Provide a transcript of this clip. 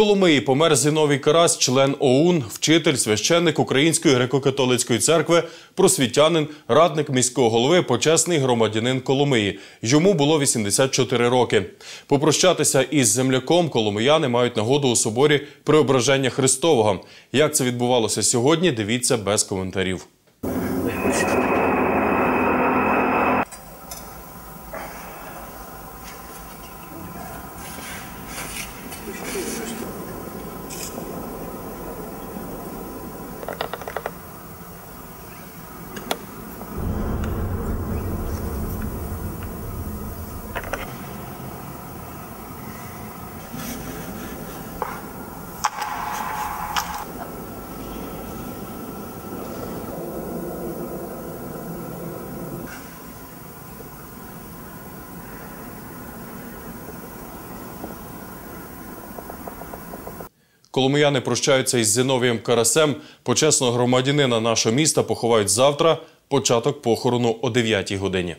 Коломиї помер Зіновій Карась, член ОУН, вчитель, священник Української греко-католицької церкви, просвітянин, радник міського голови, почесний громадянин Коломиї. Йому було 84 роки. Попрощатися із земляком коломияни мають нагоду у соборі Преображення Христового. Як це відбувалося сьогодні? Дивіться без коментарів. Коломияни прощаються із Зіновієм Карасем. Почесного громадянина нашого міста поховають завтра. Початок похорону о 9 годині.